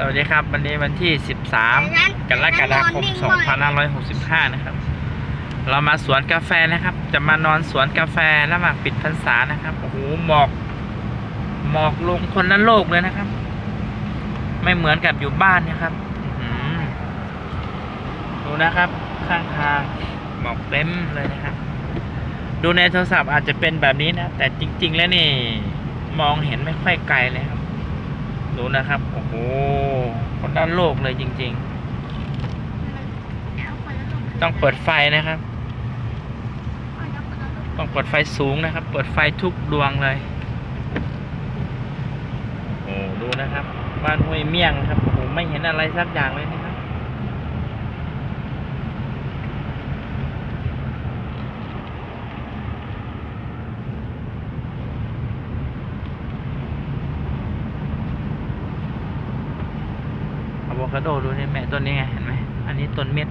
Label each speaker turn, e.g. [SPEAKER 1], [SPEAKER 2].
[SPEAKER 1] สวัสดีครับ วันนี้วันที่ 13 กรกฎาคม 2565 นะครับ เรามาสวนกาแฟนะครับ จะมานอนสวนกาแฟระหว่างปิดพรรษานะครับโอ้โหหมอก หมอกลงคนละโลกเลยนะครับ ไม่เหมือนกับอยู่บ้านนะครับอื้อหือดูนะครับ ข้างทางหมอกเต็มเลยนะครับ ดูในโทรศัพท์อาจจะเป็นแบบนี้นะ แต่จริง ๆ แล้วนี่ มองเห็นไม่ค่อยไกลเลยครับ ดูนะครับ โอ้โหคนด้านโลกเลยจริง ๆ ต้องเปิดไฟนะครับ ต้องเปิดไฟสูงนะครับ เปิดไฟทุกดวงเลย โอ้ดูนะครับ บ้านห้วยเมี่ยงครับ โอ้โห ไม่เห็นอะไรสักอย่างเลยนะครับ อะโวคาโดดูนี่แม่ต้นนี้ไงเห็นไหมอันนี้ต้นเม็ด